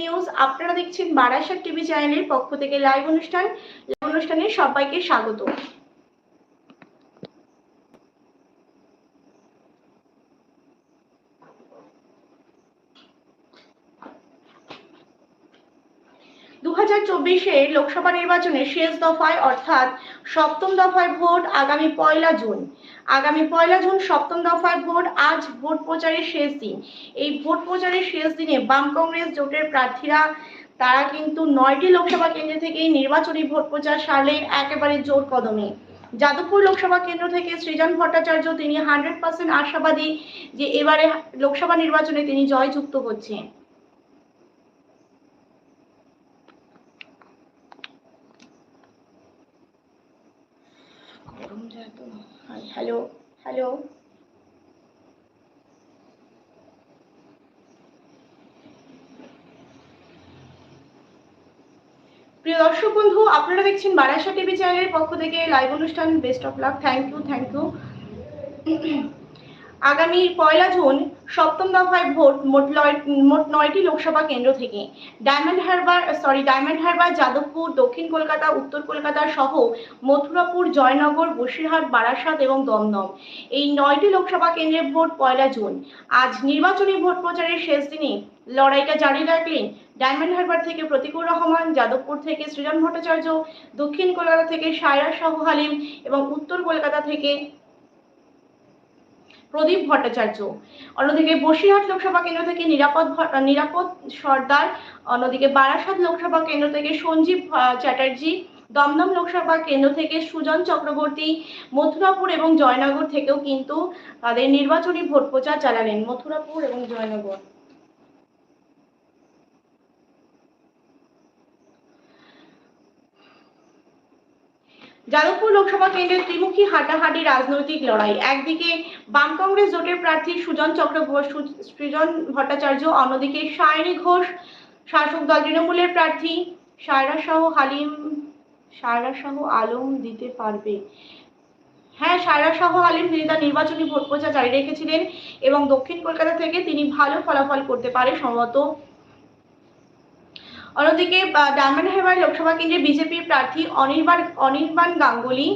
News আপনারা দেখছেন Barasat TV চ্যানেলের পক্ষ থেকে লাইভ অনুষ্ঠান। অনুষ্ঠানে সবাইকে স্বাগত। চব্বিশের লোকসভা নির্বাচনের শেষ দফায়, অর্থাৎ সপ্তম দফায় ভোট আগামী পয়লা জুন। আগামী পয়লা জুন সপ্তম দফায় ভোট, আজ ভোট প্রচারের শেষ দিন। এই ভোট প্রচারের শেষ দিনে বাম কংগ্রেস জোটের প্রার্থীরা, তারা কিন্তু নয়টি লোকসভা কেন্দ্র থেকে নির্বাচনী ভোট প্রচার সারলে একেবারে জোর কদমে। যাদবপুর লোকসভা কেন্দ্র থেকে সৃজন ভট্টাচার্য, তিনি হান্ড্রেড পার্সেন্ট আশাবাদী যে এবারে লোকসভা নির্বাচনে তিনি জয়যুক্ত হচ্ছেন গরম যায় তো হ্যালো হ্যালো প্রিয় দর্শক বন্ধু, আপনারা দেখছেন বারাসা টিভি চ্যানেলের পক্ষ থেকে লাইভ অনুষ্ঠান best of love thank you thank you আগামী পয়লা জুন সপ্তম দফায় ভোট মোট মোট নয়টি লোকসভা কেন্দ্র থেকে। Diamond Harbour sorry Diamond Harbour, Jadavpur, দক্ষিণ কলকাতা, উত্তর কলকাতা সহ মথুরাপুর, জয়নগর, বসিরহাট, বারাসাত এবং দমদম। এই নয়টি লোকসভা কেন্দ্রের ভোট পয়লা জুন। আজ নির্বাচনী ভোট প্রচারের শেষ দিনে লড়াইটা জারি রাখলেন ডায়মন্ড হারবার থেকে প্রতিকুর রহমান, যাদবপুর থেকে সৃজন ভট্টাচার্য, দক্ষিণ কলকাতা থেকে সায়রা শাহ হালিম এবং উত্তর কলকাতা থেকে প্রদীপ ভট্টাচার্য। অন্যদিকে বসিরহাট লোকসভা কেন্দ্র থেকে নিরাপদ নিরাপদ সর্দার, অন্যদিকে বারাসাত লোকসভা কেন্দ্র থেকে সঞ্জীব চ্যাটার্জি, দমদম লোকসভা কেন্দ্র থেকে সুজন চক্রবর্তী, মথুরাপুর এবং জয়নগর থেকেও কিন্তু তাদের নির্বাচনী ভোট প্রচার চালালেন। মথুরাপুর এবং জয়নগর। যাদবপুর লোকসভা কেন্দ্রের ত্রিমুখী হাড্ডাহাড্ডি রাজনৈতিক লড়াই। একদিকে বাম কংগ্রেস জোটের প্রার্থী সুজন চক্র সু- সৃজন ভট্টাচার্য, অন্যদিকে সায়নী ঘোষ, শাসক দল তৃণমূলের প্রার্থী সায়রা শাহ হালিম, সায়রা শাহ আলম দিতে পারবে। হ্যাঁ সায়রা শাহ আলিম, তিনি তার নির্বাচনী ভোট প্রচার জারি রেখেছিলেন এবং দক্ষিণ কলকাতা থেকে তিনি ভালো ফলাফল করতে পারে সম্ভবত অন্যদিকে আহ, ডায়মন্ড হারবার লোকসভা কেন্দ্রে বিজেপির প্রার্থী অনির্বাণ অনির্বাণ গাঙ্গুলি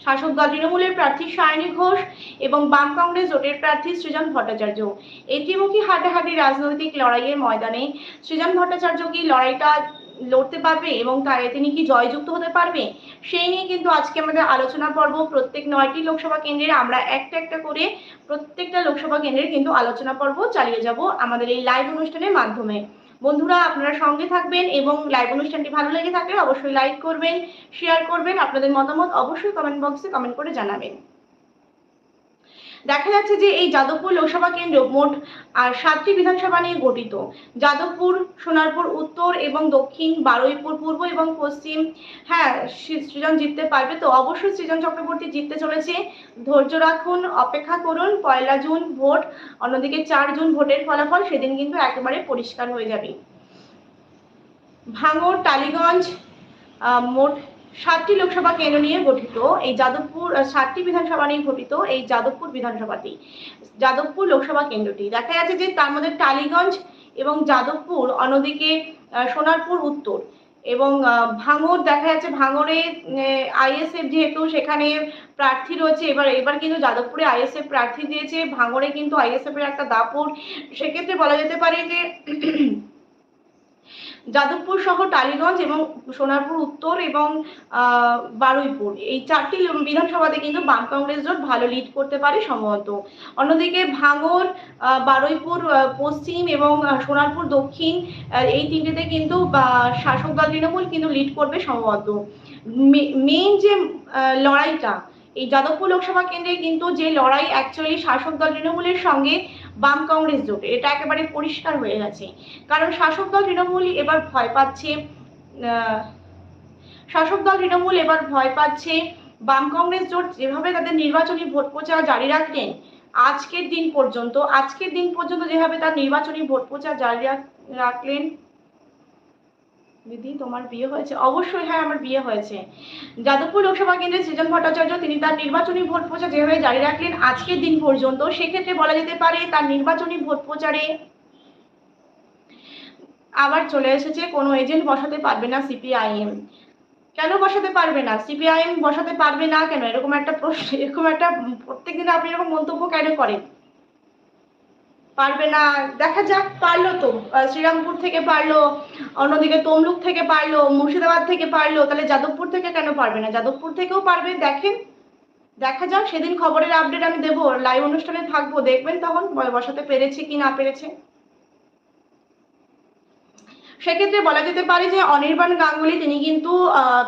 শাসক দল তৃণমূলের প্রার্থী সায়নী ঘোষ এবং বাম কংগ্রেস জোটের প্রার্থী সৃজন ভট্টাচার্য। এই ত্রিমুখী হাড্ডাহাড্ডি রাজনৈতিক লড়াইয়ের ময়দানে সৃজন ভট্টাচার্য কি লড়াইটা লড়তে পারবে এবং তাই তিনি কি জয়যুক্ত হতে পারবে সেই নিয়ে কিন্তু আজকে আমাদের আলোচনা পর্ব প্রত্যেক নয়টি লোকসভা কেন্দ্রে আমরা একটা একটা করে প্রত্যেকটা লোকসভা কেন্দ্রের কিন্তু আলোচনা পর্ব চালিয়ে যাব আমাদের এই লাইভ অনুষ্ঠানের মাধ্যমে। বন্ধুরা, আপনারা সঙ্গে থাকবেন এবং লাইভ অনুষ্ঠানটি ভালো লেগে থাকলে অবশ্যই লাইক করবেন শেয়ার করবেন। আপনাদের মতামত অবশ্যই কমেন্ট বক্সে কমেন্ট করে জানাবেন। দেখা যাচ্ছে যে এই যাদবপুর লোকসভা কেন্দ্র মোট আর সাতটি বিধানসভা নিয়ে গঠিত। যাদবপুর, সোনারপুর উত্তর এবং দক্ষিণ, বারুইপুর পূর্ব এবং পশ্চিম হ্যাঁ সৃজন জিততে পারবে। তো অবশ্যই সৃজন চক্রবর্তী জিততে চলেছে। ধৈর্য রাখুন, অপেক্ষা করুন, পয়লা জুন ভোট, অন্যদিকে চার জুন ভোটের ফলাফল সেদিন কিন্তু একেবারে পরিষ্কার হয়ে যাবে। ভাঙড়, টালিগঞ্জ মোট সাতটি লোকসভা কেন্দ্র নিয়ে গঠিত। এই যাদবপুর সাতটি বিধানসভা নিয়ে গঠিত এই যাদবপুর বিধানসভাটি, যাদবপুর লোকসভা কেন্দ্রটি। দেখা যাচ্ছে যে তার মধ্যে টালিগঞ্জ এবং যাদবপুর অন্যদিকে সোনারপুর উত্তর এবং ভাঙড়। দেখা যাচ্ছে ভাঙড়ে আইএসএফ যেহেতু সেখানে প্রার্থী রয়েছে, এবার এবার কিন্তু যাদবপুরে আইএসএফ প্রার্থী দিয়েছে, ভাঙড়ে কিন্তু আইএসএফ এর একটা দাপট। সেক্ষেত্রে বলা যেতে পারে যে যাদবপুর সহ টালিগঞ্জ এবং সোনারপুর উত্তর এবং বারুইপুর। এই চারটি বিধানসভাতে কিন্তু বাম কংগ্রেস জোট ভালো লিড করতে পারে সম্ভবত। অন্যদিকে আহ, বারুইপুর পশ্চিম এবং সোনারপুর দক্ষিণ এই তিনটিতে কিন্তু শাসক দল তৃণমূল কিন্তু লিড করবে সম্ভবত। মেইন যে লড়াইটা এই যাদবপুর লোকসভা কেন্দ্রে কিন্তু যে লড়াই অ্যাকচুয়ালি শাসক দল তৃণমূলের সঙ্গে বাম কংগ্রেস জোট। এটা একেবারে পরিষ্কার হয়ে গেছে। কারণ শাসক দল তৃণমূল এবার ভয় পাচ্ছে শাসক দল তৃণমূল এবার ভয় পাচ্ছে, বাম কংগ্রেস জোট যেভাবে তাদের নির্বাচনী ভোট প্রচার জারি রাখলেন, আজকের দিন পর্যন্ত, আজকের দিন পর্যন্ত যেভাবে তার নির্বাচনী ভোট প্রচার জারি রাখ- রাখলেন দিদি, তোমার বিয়ে হয়েছে? অবশ্যই হ্যাঁ আমার বিয়ে হয়েছে। যাদবপুর লোকসভা কেন্দ্রে সৃজন ভট্টাচার্য, তিনি তার নির্বাচনী ভোট প্রচার যেভাবে জারি রাখলেন আজকের দিন পর্যন্ত, সেক্ষেত্রে বলা যেতে পারে তার নির্বাচনী ভোট প্রচারে আবার চলে এসেছে। কোনো এজেন্ট বসাতে পারবে না সিপিআইএম। কেন বসাতে পারবে না? সিপিআইএম বসাতে পারবে না কেন? এরকম একটা প্রশ্ন, এরকম একটা প্রত্যেকদিন আপনি এরকম মন্তব্য কেন করেন? পারবে না। দেখা যাক, পারল তো। শ্রীরামপুর থেকে পারল, অন্যদিকে তমলুক থেকে পারল, মুর্শিদাবাদ থেকে পারল, তাহলে যাদবপুর থেকে কেন পারবে না? যাদবপুর থেকেও পারবে, দেখেন। দেখা যাক, সেদিন খবরের আপডেট আমি দেবো লাইভ অনুষ্ঠানে থাকব। দেখবেন তখন বসাতে পেরেছি কি না পেরেছে। সেক্ষেত্রে বলা যেতে পারে যে অনির্বাণ গাঙ্গুলি, তিনি কিন্তু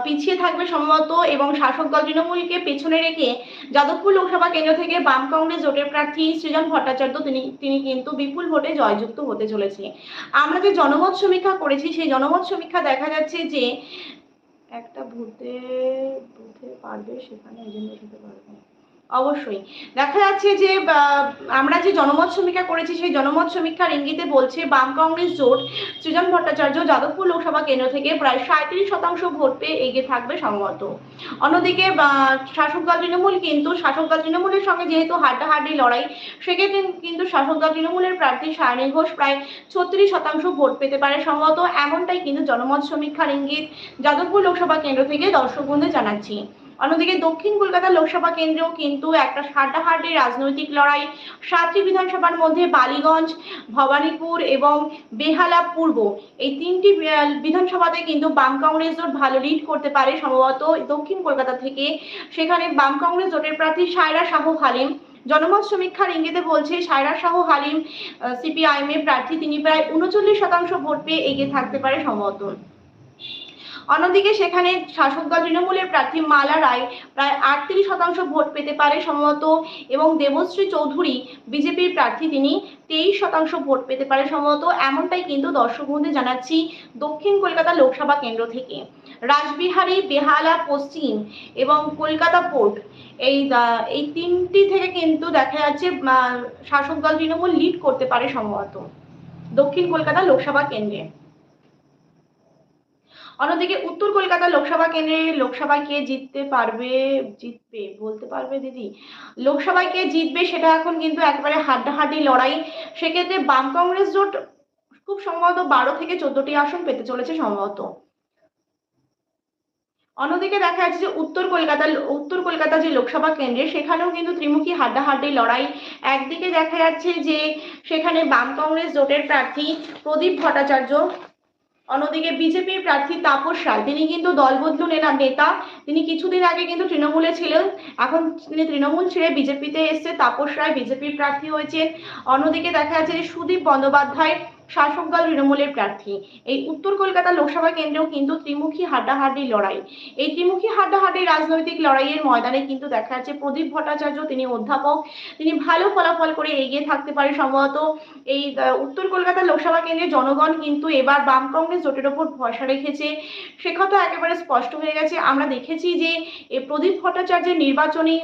পিছিয়ে থাকবে সম্ভবত এবং শাসক দল তৃণমূলকে পেছনে রেখে যাদবপুর লোকসভা কেন্দ্র থেকে বাম কংগ্রেস জোটের প্রার্থী সৃজন ভট্টাচার্য তিনি তিনি কিন্তু বিপুল ভোটে জয়যুক্ত হতে চলেছে। আমরা যে জনমত সমীক্ষা করেছি, সেই জনমত সমীক্ষা দেখা যাচ্ছে যে একটা ভূতে ভূতে পারবে সেখানে বসাতে পারবে অবশ্যই। দেখা যাচ্ছে যে আমরা যে জনমত সমীক্ষা করেছি, সেই জনমত সমীক্ষার ইঙ্গিতে বলছে, বাম কংগ্রেস জোট, সৃজন ভট্টাচার্য, যাদবপুর লোকসভা কেন্দ্র থেকে প্রায় সাঁত্রিশ শতাংশ ভোট পেয়ে এগিয়ে থাকবে সম্ভবত। অন্যদিকে শাসক দল তৃণমূল কিন্তু, শাসক দল তৃণমূলের সঙ্গে যেহেতু হাড্ডাহাড্ডি লড়াই, সেক্ষেত্রে কিন্তু শাসক দল তৃণমূলের প্রার্থী সায়নী ঘোষ প্রায় ছত্রিশ শতাংশ ভোট পেতে পারে সম্ভবত। এমনটাই কিন্তু জনমত সমীক্ষার ইঙ্গিত যাদবপুর লোকসভা কেন্দ্র থেকে দর্শক বন্ধু জানাচ্ছি। অন্যদিকে দক্ষিণ কলকাতা লোকসভা কেন্দ্রেও কিন্তু একটা হাড্ডাহাড্ডি রাজনৈতিক লড়াই সাতটি বিধানসভার মধ্যে বালিগঞ্জ, ভবানীপুর এবং বেহালা পূর্ব। এই তিনটি বিধানসভাতে কিন্তু বাম কংগ্রেস জোট ভালো লিড করতে পারে। সম্ভবত দক্ষিণ কলকাতা থেকে সেখানে বাম কংগ্রেস জোটের প্রার্থী সায়রা শাহ হালিম। জনমত সমীক্ষার ইঙ্গিতে বলছে, সায়রা শাহ হালিম সিপিআইএম এর প্রার্থী। তিনি প্রায় উনচল্লিশ শতাংশ ভোট পেয়ে এগিয়ে থাকতে পারে সম্ভবত। অন্যদিকে সেখানে শাসক দল তৃণমূলের প্রার্থী মালা রায় প্রায় আটত্রিশ শতাংশ ভোট পেতে পারে সম্ভবত, এবং দেবশ্রী চৌধুরী, বিজেপির প্রার্থী, তিনি তেইশ শতাংশ ভোট পেতে পারে সম্ভবত, এমনটাই কিন্তু দর্শক বন্ধু জানাচ্ছি দক্ষিণ কলকাতা লোকসভা কেন্দ্র থেকে। রাসবিহারী, বেহালা, পশ্চিম এবং কলকাতা পোর্ট, এই এই তিনটি থেকে কিন্তু দেখা যাচ্ছে শাসক দল তৃণমূল লিড করতে পারে সম্ভবত। দক্ষিণ কলকাতা লোকসভা কেন্দ্রে। অন্যদিকে উত্তর কলকাতা লোকসভা কেন্দ্রে লোকসভায় কে জিততে পারবে, জিতবে, বলতে পারবে দিদি? লোকসভায় কে জিতবে সেটা এখন কিন্তু একবারে হাড্ডাহাড্ডি লড়াই। সেক্ষেত্রে বাম কংগ্রেস জোট খুব সম্ভবত বারো থেকে চোদ্দটি আসন পেতে চলেছে সম্ভবত। অন্যদিকে দেখা যাচ্ছে যে উত্তর কলকাতা উত্তর কলকাতা যে লোকসভা কেন্দ্রে, সেখানেও কিন্তু ত্রিমুখী হাড্ডাহাড্ডি লড়াই। একদিকে দেখা যাচ্ছে যে সেখানে বাম কংগ্রেস জোটের প্রার্থী প্রদীপ ভট্টাচার্য অন্যদিকে বিজেপির প্রার্থী তাপস রায়, তিনি কিন্তু দলবদলু নেতা নেতা। তিনি কিছুদিন আগে কিন্তু তৃণমূলে ছিলেন। এখন তিনি তৃণমূল ছেড়ে বিজেপিতে এসছে তাপস রায়। বিজেপির প্রার্থী হয়েছেন। অন্যদিকে দেখা যাচ্ছে যে সুদীপ বন্দ্যোপাধ্যায় শাসক দল তৃণমূলের প্রার্থী। এই উত্তর কলকাতা লোকসভা কেন্দ্রেও কিন্তু ত্রিমুখী হাড্ডাহাড্ডি লড়াই। এই ত্রিমুখী হাড্ডাহাড্ডি রাজনৈতিক লড়াইয়ের ময়দানে কিন্তু দেখা যাচ্ছে প্রদীপ ভট্টাচার্য, তিনি অধ্যাপক, তিনি ভালো ফলাফল করে এগিয়ে থাকতে পারে। সম্ভবত এই উত্তর কলকাতা লোকসভা কেন্দ্রে জনগণ কিন্তু এবার বাম কংগ্রেস জোটের ওপর ভরসা রেখেছে। সে কথা একেবারে স্পষ্ট হয়ে গেছে। আমরা দেখেছি যে প্রদীপ ভট্টাচার্যের নির্বাচনী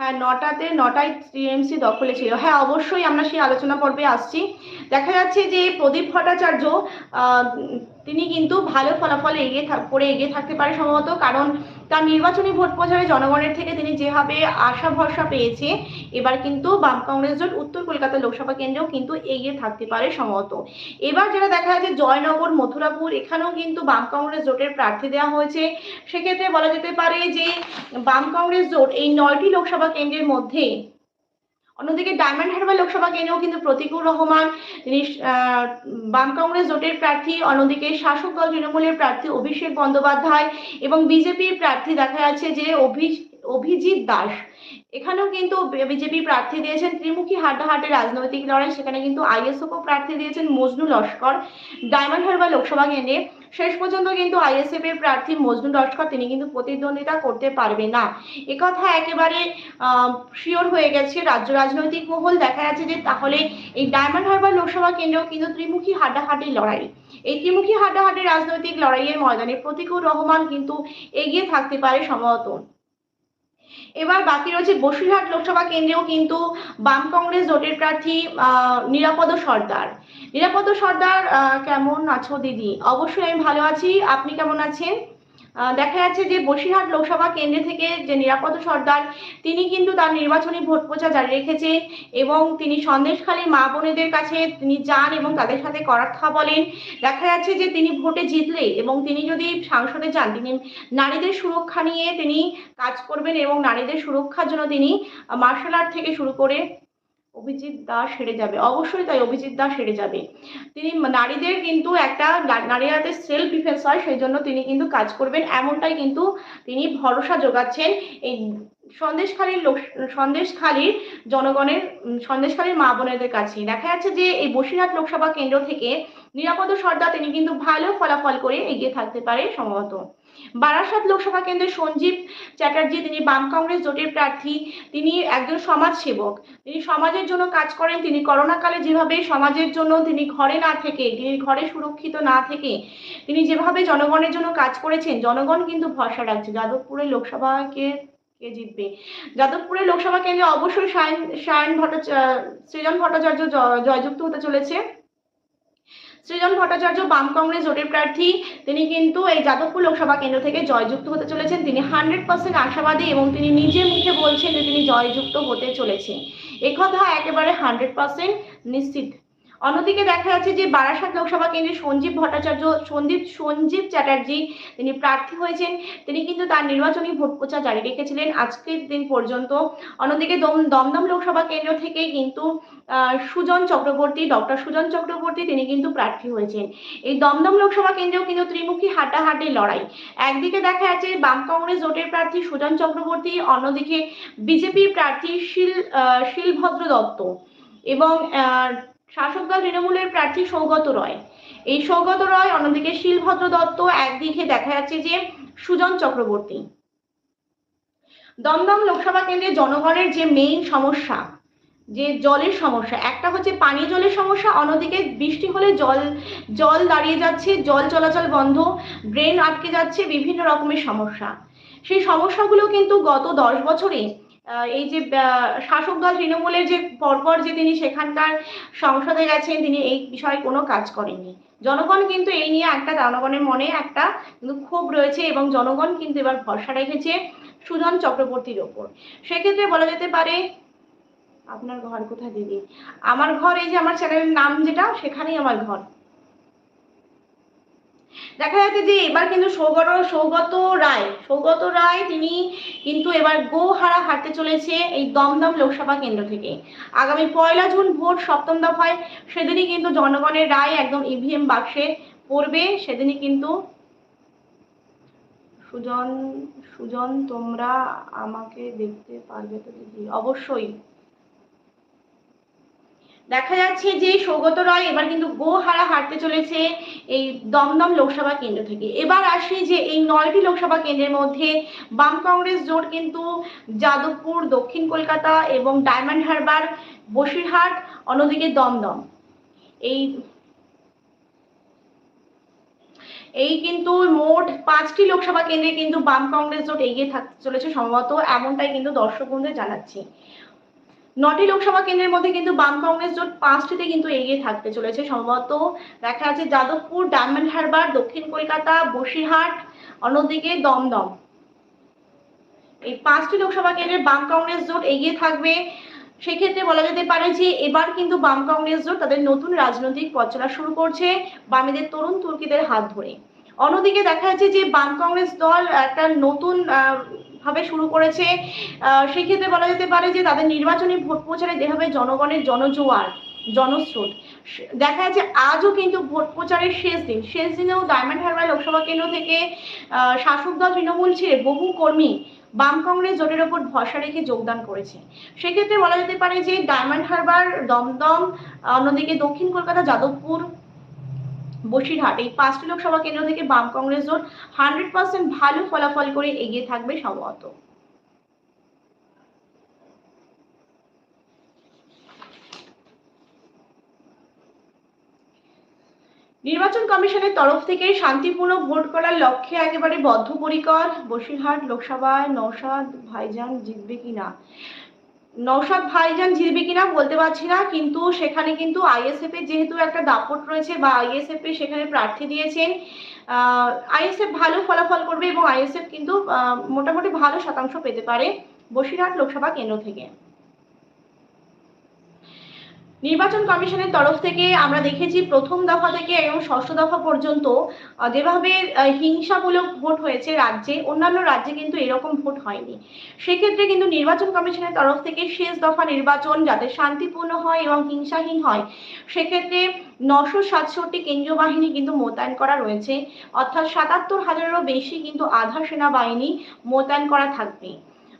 হ্যাঁ নটাতে, নটায় টিএমসি দখলে ছিল। হ্যাঁ অবশ্যই আমরা সেই আলোচনা পর্বে আসছি। দেখা যাচ্ছে যে প্রদীপ ভট্টাচার্য তিনি কিন্তু ভালো ফলাফল এগিয়ে করে এগিয়ে থাকতে পারে সম্ভবত, কারণ তার নির্বাচনী ভোট প্রচারে জনগণের থেকে তিনি যেভাবে আশা ভরসা পেয়েছে, এবার কিন্তু বাম কংগ্রেস জোট উত্তর কলকাতা লোকসভা কেন্দ্রেও কিন্তু এগিয়ে থাকতে পারে সম্ভবত। এবার যেটা দেখা যাচ্ছে, জয়নগর, মথুরাপুর, এখানেও কিন্তু বাম কংগ্রেস জোটের প্রার্থী দেওয়া হয়েছে। সেক্ষেত্রে বলা যেতে পারে যে বাম কংগ্রেস জোট এই নয়টি লোকসভা কেন্দ্রের মধ্যে অন্যদিকে ডায়মন্ড হারবার লোকসভা কেন্দ্রেও কিন্তু প্রতিকুর রহমান তিনি বাম কংগ্রেস জোটের প্রার্থী, অন্যদিকে শাসক দল তৃণমূলের প্রার্থী অভিষেক বন্দ্যোপাধ্যায় এবং বিজেপির প্রার্থী দেখা যাচ্ছে যে অভি, অভিজিৎ দাস। এখানেও কিন্তু বিজেপি প্রার্থী দিয়েছেন ত্রিমুখী হাড্ডাহাড্ডি রাজনৈতিক লড়াই সেখানে কিন্তু আইএসএফও প্রার্থী দিয়েছেন মজনু লস্কর। ডায়মন্ড হারবার লোকসভা কেন্দ্রে শেষ পর্যন্ত কিন্তু আইএসএফ এর প্রার্থী মজনু লস্কর, তিনি কিন্তু প্রতিদ্বন্দ্বিতা করতে পারবে না। একথা একেবারে শিওর হয়ে গেছে। রাজ্য রাজনৈতিক মহল দেখা যাচ্ছে যে তাহলে এই ডায়মন্ড হারবার লোকসভা কেন্দ্রেও কিন্তু ত্রিমুখী হাড্ডাহাড্ডি লড়াই। এই ত্রিমুখী হাড্ডাহাড্ডি রাজনৈতিক লড়াইয়ের ময়দানে প্রতীকুর রহমান কিন্তু এগিয়ে থাকতে পারে সম্ভবত। এবার বাকি রয়েছে বসিরহাট লোকসভা কেন্দ্রেও কিন্তু বাম কংগ্রেস জোটের প্রার্থী নিরাপদ সর্দার। নিরাপদ সর্দার কেমন আছো দিদি? অবশ্যই আমি ভালো আছি। আপনি কেমন আছেন? দেখা যাচ্ছে যে বসিরহাট লোকসভা কেন্দ্র থেকে যে নিরাপদ সর্দার, তিনি কিন্তু তার নির্বাচনী ভোট প্রচার জারি রেখেছেন এবং তিনি সন্দেশখালী মা বোনেদের কাছে তিনি যান এবং তাদের সাথে কথা বলেন। দেখা যাচ্ছে যে তিনি ভোটে জিতলে এবং তিনি যদি সাংসদে যান, তিনি নারীদের সুরক্ষা নিয়ে তিনি কাজ করবেন এবং নারীদের সুরক্ষার জন্য তিনি মার্শাল আর্ট থেকে শুরু করে অভিজিৎ দাস সেরে যাবে। অবশ্যই তাই অভিজিৎ দাস সেরে যাবে। তিনি নারীদের কিন্তু একটা নারীরা যাতে সেলফ ডিফেন্স হয়, সেই জন্য তিনি কিন্তু কাজ করবেন। এমনটাই কিন্তু তিনি ভরসা যোগাচ্ছেন। এই সন্দেশখালীর লোক, সন্দেশখালীর জনগণের সন্দেশখালীর মা বোনেদের কাছে। দেখা যাচ্ছে যে এই বসিরহাট লোকসভা কেন্দ্র থেকে নিরাপদ সর্দার তিনি কিন্তু ভালো ফলাফল করে এগিয়ে থাকতে পারে সম্ভবত। বারাসাত লোকসভা কেন্দ্রে সঞ্জীব চ্যাটার্জি, তিনি বাম কংগ্রেস জোটের প্রার্থী, তিনি একজন সমাজ সেবক তিনি সমাজের জন্য কাজ করেন, তিনি করোনাকালে যেভাবে সমাজের জন্য তিনি ঘরে না থেকে, তিনি ঘরে সুরক্ষিত না থেকে, তিনি যেভাবে জনগণের জন্য কাজ করেছেন, জনগণ কিন্তু ভরসা রাখছে। যাদবপুরের লোকসভাকে কে জিতবে? যাদবপুরের লোকসভা কেন্দ্রে অবশ্যই সায়ন সায়ন ভট্টাচার্য সৃজন ভট্টাচার্য জয়যুক্ত হতে চলেছে। সৃজন ভট্টাচার্য, বাম কংগ্রেস জোটের প্রার্থী। তিনি কিন্তু এই যাদবপুর লোকসভা কেন্দ্র থেকে জয়যুক্ত হতে চলেছেন। তিনি হান্ড্রেড পার্সেন্ট আশাবাদী এবং তিনি নিজের মুখে বলছেন যে তিনি জয়যুক্ত হতে চলেছেন। একথা একেবারে হান্ড্রেড পার্সেন্ট নিশ্চিত। অন্যদিকে দেখা যাচ্ছে যে বারাসাত লোকসভা কেন্দ্রে সঞ্জীব ভট্টাচার্য সন্দীপ সঞ্জীব চ্যাটার্জি তিনি প্রার্থী হয়েছেন। তিনি কিন্তু তার নির্বাচনী ভোট প্রচার জারি রেখেছিলেন আজকের দিন পর্যন্ত। অন্যদিকে দম- দমদম লোকসভা কেন্দ্র থেকে কিন্তু সুজন চক্রবর্তী, ডক্টর সুজন চক্রবর্তী তিনি কিন্তু প্রার্থী হয়েছেন। এই দমদম লোকসভা কেন্দ্রেও কিন্তু ত্রিমুখী হাড্ডাহাড্ডি লড়াই। একদিকে দেখা যাচ্ছে বাম কংগ্রেস জোটের প্রার্থী সুজন চক্রবর্তী, অন্যদিকে বিজেপি প্রার্থী শিল শিলভদ্র দত্ত। এবং শাসক দল তৃণমূলের প্রার্থী সৌগত রয়। এই সৌগত রয় অন্যদিকে শিলভদ্র দত্ত একদিকে দেখা যাচ্ছে যে সুজন চক্রবর্তী। দমদম লোকসভা কেন্দ্রে জনগণের যে মেইন সমস্যা, যে জলের সমস্যা, একটা হচ্ছে পানীয় জলের সমস্যা, অন্যদিকে বৃষ্টি হলে জল জল দাঁড়িয়ে যাচ্ছে, জল চলাচল বন্ধ ড্রেন আটকে যাচ্ছে, বিভিন্ন রকমের সমস্যা। সেই সমস্যাগুলো কিন্তু গত দশ বছরে এই যে শাসক দল তৃণমূলের যে পরপর যে তিনি সেখানকার সংসদে গেছেন, তিনি এই বিষয়ে কোনো কাজ করেননি। জনগণ কিন্তু এই নিয়ে একটা জনগণের মনে একটা কিন্তু ক্ষোভ রয়েছে এবং জনগণ কিন্তু এবার ভরসা রেখেছে সুজন চক্রবর্তীর ওপর। সেক্ষেত্রে বলা যেতে পারে, আপনার ঘর কোথায় দিদি? আমার ঘর, এই যে আমার চ্যানেলের নাম যেটা, সেখানেই আমার ঘর। দেখা যাচ্ছে যে এবার কিন্তু সৌগত সৌগত রায় সৌগত রায় তিনি কিন্তু এবার গোহারা হারতে চলেছে এই দমদম লোকসভা কেন্দ্র থেকে। আগামী পয়লা জুন ভোট সপ্তম দফায় সেদিনই কিন্তু জনগণের রায় একদম ইভিএম বাক্সে পড়বে। সেদিনই কিন্তু সুজন সুজন, তোমরা আমাকে দেখতে পারবে তো দিদি। অবশ্যই। দেখা যাচ্ছে যে সৌগত রায় এবার কিন্তু গোহারা হারতে চলেছে এই দমদম লোকসভা কেন্দ্র থেকে। এবার আসি যে এই নয়টি লোকসভা কেন্দ্রের মধ্যে বাম কংগ্রেস জোট কিন্তু যাদবপুর, দক্ষিণ কলকাতা এবং ডায়মন্ড হারবার, বসিরহাট, অন্যদিকে দমদম। এই এই কিন্তু মোট পাঁচটি লোকসভা কেন্দ্রে কিন্তু বাম কংগ্রেস জোট এগিয়ে থাকতে চলেছে সম্ভবত, এমনটাই কিন্তু দর্শক বন্ধু জানাচ্ছি। নটি লোকসভা কেন্দ্রের মধ্যে কিন্তু বাম কংগ্রেস জোট পাঁচটিতে কিন্তু এগিয়ে থাকতে চলেছে। সম্ভবত দেখা যাচ্ছে যাদবপুর ডায়মন্ড হারবার, দক্ষিণ কলকাতা, বসিরহাট, অন্যদিকে দমদম। এই পাঁচটি লোকসভা কেন্দ্রে বাম কংগ্রেস জোট এগিয়ে থাকবে। সেক্ষেত্রে বলা যেতে পারে যে এবার কিন্তু বাম কংগ্রেস জোট তাদের নতুন রাজনৈতিক পথ শুরু করছে বামেদের তরুণ তুর্কিদের হাত ধরে। অন্যদিকে দেখা যাচ্ছে যে বাম কংগ্রেস দল একটা নতুন ভাবে শুরু করেছে সেক্ষেত্রে বলা যেতে পারে যে তাদের নির্বাচনী ভোট প্রচারে যেভাবে জনগণের জনজোয়ার, জনস্রোত। দেখা যাচ্ছে আজও কিন্তু ভোট প্রচারের শেষ দিন। শেষ দিনেও ডায়মন্ড হারবার লোকসভা কেন্দ্র থেকে শাসক দল তৃণমূল ছেড়ে বহু কর্মী বাম কংগ্রেস জোটের ওপর ভরসা রেখে যোগদান করেছে। সেক্ষেত্রে বলা যেতে পারে যে ডায়মন্ড হারবার দমদম, অন্যদিকে দক্ষিণ কলকাতা, যাদবপুর বসিরহাট। এই পাঁচটি লোকসভা কেন্দ্র থেকে বাম কংগ্রেস জোট হান্ড্রেড পার্সেন্ট ভালো ফলাফল করে এগিয়ে থাকবে সম্ভবত। নির্বাচন কমিশনের তরফ থেকে শান্তিপূর্ণ ভোট করার লক্ষ্যে একেবারে বদ্ধপরিকর বসিরহাট লোকসভায় নৌসাদ ভাইজান জিতবে কিনা? নৌসাদ ভাইজান জিতবে কিনা বলতে পারছি না, কিন্তু সেখানে কিন্তু আইএসএফ এর যেহেতু একটা দাপট রয়েছে বা আইএসএফ এর সেখানে প্রার্থী দিয়েছেন আইএসএফ ভালো ফলাফল করবে এবং আইএসএফ কিন্তু মোটামুটি ভালো শতাংশ পেতে পারে বসিরহাট লোকসভা কেন্দ্র থেকে। নির্বাচন কমিশনের তরফ থেকে আমরা দেখেছি প্রথম দফা থেকে এবং ষষ্ঠ দফা পর্যন্ত যেভাবে হিংসামূলক ভোট হয়েছে রাজ্যে, অন্যান্য রাজ্যে কিন্তু এরকম ভোট হয়নি। সেক্ষেত্রে কিন্তু নির্বাচন কমিশনের তরফ থেকে শেষ দফা নির্বাচন যাতে শান্তিপূর্ণ হয় এবং হিংসাহীন হয়, সেক্ষেত্রে নশো সাতষট্টি কেন্দ্রীয় বাহিনী কিন্তু মোতায়েন করা রয়েছে। অর্থাৎ সাতাত্তর হাজারেরও বেশি কিন্তু আধা সেনাবাহিনী মোতায়েন করা থাকবে।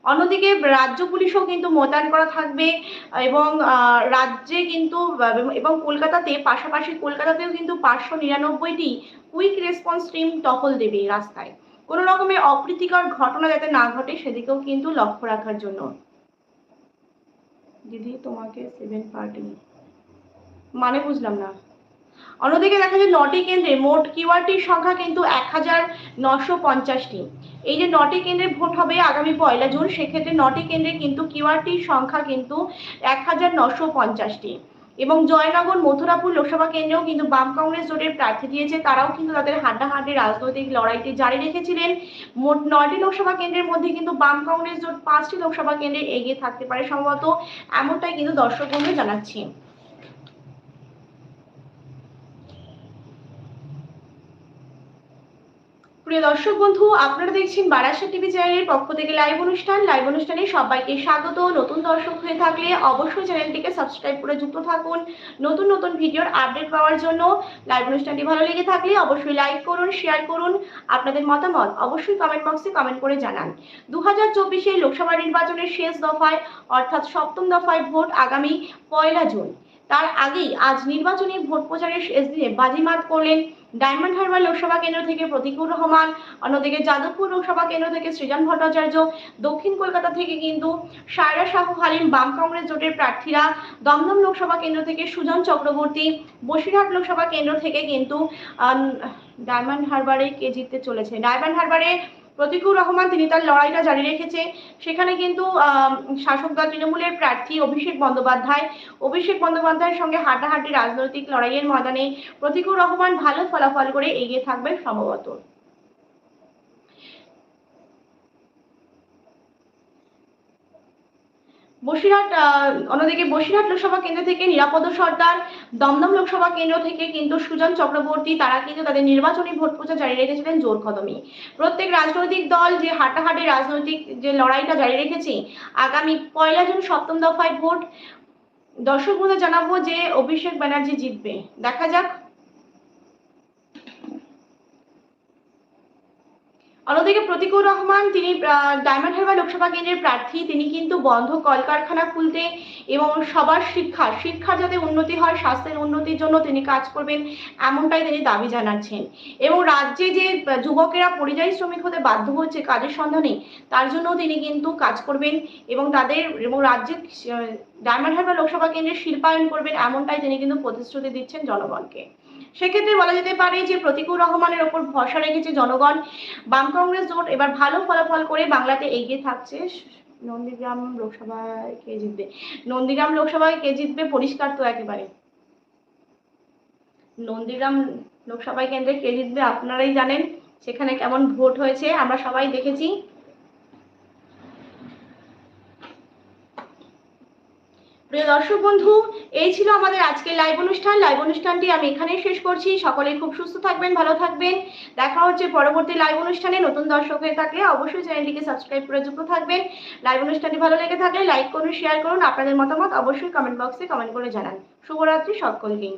অন্যদিকে রাজ্য পুলিশও কিন্তু মোতায়েন করা থাকবে এবং রাজ্যে কিন্তু এবং কলকাতাতে পাশাপাশি কলকাতাতেও কিন্তু পাঁচশো নিরানব্বইটি কুইক রেসপন্স টিম টহল দেবে রাস্তায়। কোনো রকমের অপ্রীতিকর ঘটনা যাতে না ঘটে সেদিকেও কিন্তু লক্ষ্য রাখার জন্য। দিদি, তোমাকে সেভেন পার্টি মানে বুঝলাম না। অন্যদিকে দেখা যায় নটি কেন্দ্রে মোট কিউআরটির সংখ্যা কিন্তু এক হাজার নশো পঞ্চাশটি। এই যে নটি কেন্দ্রে ভোট হবে আগামী পয়লা জুন, সেক্ষেত্রে নটি কেন্দ্রে কিন্তু কিউআরটির সংখ্যা কিন্তু এক হাজার নশো পঞ্চাশটি। এবং জয়নগর, মথুরাপুর লোকসভা কেন্দ্রেও কিন্তু বাম কংগ্রেস জোটের প্রার্থী দিয়েছে, তারাও কিন্তু তাদের হাড্ডাহাড্ডি রাজনৈতিক লড়াইটি জারি রেখেছিলেন। মোট নয়টি লোকসভা কেন্দ্রের মধ্যে কিন্তু বাম কংগ্রেস জোট পাঁচটি লোকসভা কেন্দ্রে এগিয়ে থাকতে পারে, সম্ভবত এমনটাই কিন্তু দর্শক বন্ধু জানাচ্ছি প্রিয় দর্শক বন্ধু, আপনারা দেখছেন বারাসা টিভি চ্যানেলের পক্ষ থেকে লাইভ অনুষ্ঠান। লাইভ অনুষ্ঠানে সবাইকে স্বাগত। নতুন দর্শক হয়ে থাকলে অবশ্যই চ্যানেলটিকে সাবস্ক্রাইব করে যুক্ত থাকুন। নতুন নতুন ভিডিওর আপডেট পাওয়ার জন্য লাইভ অনুষ্ঠানটি ভালো লেগে থাকলে অবশ্যই লাইক করুন, শেয়ার করুন। আপনাদের মতামত অবশ্যই কমেন্ট বক্সে কমেন্ট করে জানান। দু হাজার চব্বিশে লোকসভা নির্বাচনের শেষ দফায়, অর্থাৎ সপ্তম দফায় ভোট আগামী পয়লা জুন। তার আগেই আজ নির্বাচনী ভোট প্রচারের শেষ দিনে বাজিমাত করলেন ডায়মন্ড হারবার লোকসভা কেন্দ্র থেকে প্রতিকুর রহমান। অন্যদিকে যাদবপুর লোকসভা কেন্দ্র থেকে সৃজন ভট্টাচার্য, দক্ষিণ কলকাতা থেকে কিন্তু সায়রা শাহু হালিম বাম কংগ্রেস জোটের প্রার্থীরা, দমদম লোকসভা কেন্দ্র থেকে সুজন চক্রবর্তী, বসিরহাট লোকসভা কেন্দ্র থেকে কিন্তু ডায়মন্ড হারবারে কে জিততে চলেছে? ডায়মন্ড হারবারে প্রতিকুর রহমান, তিনি তার লড়াইটা জারি রেখেছে সেখানে কিন্তু শাসক দল তৃণমূলের প্রার্থী অভিষেক বন্দ্যোপাধ্যায়। অভিষেক বন্দ্যোপাধ্যায়ের সঙ্গে হাঁটাহাঁটি রাজনৈতিক লড়াইয়ের ময়দানে প্রতিকুর রহমান ভালো ফলাফল করে এগিয়ে থাকবেন সম্ভবত। বসিরহাট অন্যদিকে বসিরহাট লোকসভা কেন্দ্র থেকে নিরাপদ সর্দার দমদম লোকসভা কেন্দ্র থেকে কিন্তু সুজন চক্রবর্তী, তারা কিন্তু তাদের নির্বাচনী ভোট প্রচার জারি রেখেছিলেন জোর কদমে। প্রত্যেক রাজনৈতিক দল যে হাঁটাহাঁটি রাজনৈতিক যে লড়াইটা জারি রেখেছে, আগামী পয়লা জুন সপ্তম দফায় ভোট। দর্শক বন্ধু জানাব যে অভিষেক ব্যানার্জি জিতবে। দেখা যাক অন্যদিকে প্রতিকুর রহমান, তিনি ডায়মন্ড হারবার লোকসভা কেন্দ্রের প্রার্থী। তিনি কিন্তু বন্ধ কলকারখানা খুলতে এবং সবার শিক্ষা শিক্ষার যাতে উন্নতি হয়, স্বাস্থ্যের উন্নতির জন্য তিনি কাজ করবেন এমনটাই তিনি দাবি জানাচ্ছেন। এবং রাজ্যে যে যুবকেরা পরিযায়ী শ্রমিক হতে বাধ্য হচ্ছে কাজের সন্ধানে, তার জন্য তিনি কিন্তু কাজ করবেন এবং তাদের, এবং রাজ্যে ডায়মন্ড হারবার লোকসভা কেন্দ্রের শিল্পায়ন করবেন এমনটাই তিনি কিন্তু প্রতিশ্রুতি দিচ্ছেন জনগণকে। সেক্ষেত্রে বলা যেতে পারে যে প্রতিকুর রহমানের ওপর ভরসা রেখেছে জনগণ। বাম কংগ্রেস জোট এবার ভালো ফলাফল করে বাংলাতে এগিয়ে থাকছে। নন্দীগ্রাম লোকসভায় কে জিতবে? নন্দীগ্রাম লোকসভায় কে জিতবে? পরিষ্কার তো একেবারে। নন্দীগ্রাম লোকসভায় কেন্দ্রে কে জিতবে আপনারাই জানেন। সেখানে কেমন ভোট হয়েছে, আমরা সবাই দেখেছি। প্রিয় দর্শক বন্ধু, এই ছিল আমাদের আজকের লাইভ অনুষ্ঠান। লাইভ অনুষ্ঠানটি আমি এখানেই শেষ করছি। সকলে খুব সুস্থ থাকবেন, ভালো থাকবেন। দেখা হচ্ছে পরবর্তী লাইভ অনুষ্ঠানে। নতুন দর্শক হয়ে থাকলে অবশ্যই চ্যানেলটিকে সাবস্ক্রাইব করে যুক্ত থাকবেন। লাইভ অনুষ্ঠানটি ভালো লেগে থাকলে লাইক করুন শেয়ার করুন। আপনাদের মতামত অবশ্যই কমেন্ট বক্সে কমেন্ট করে জানান। শুভরাত্রি, সকলকেই।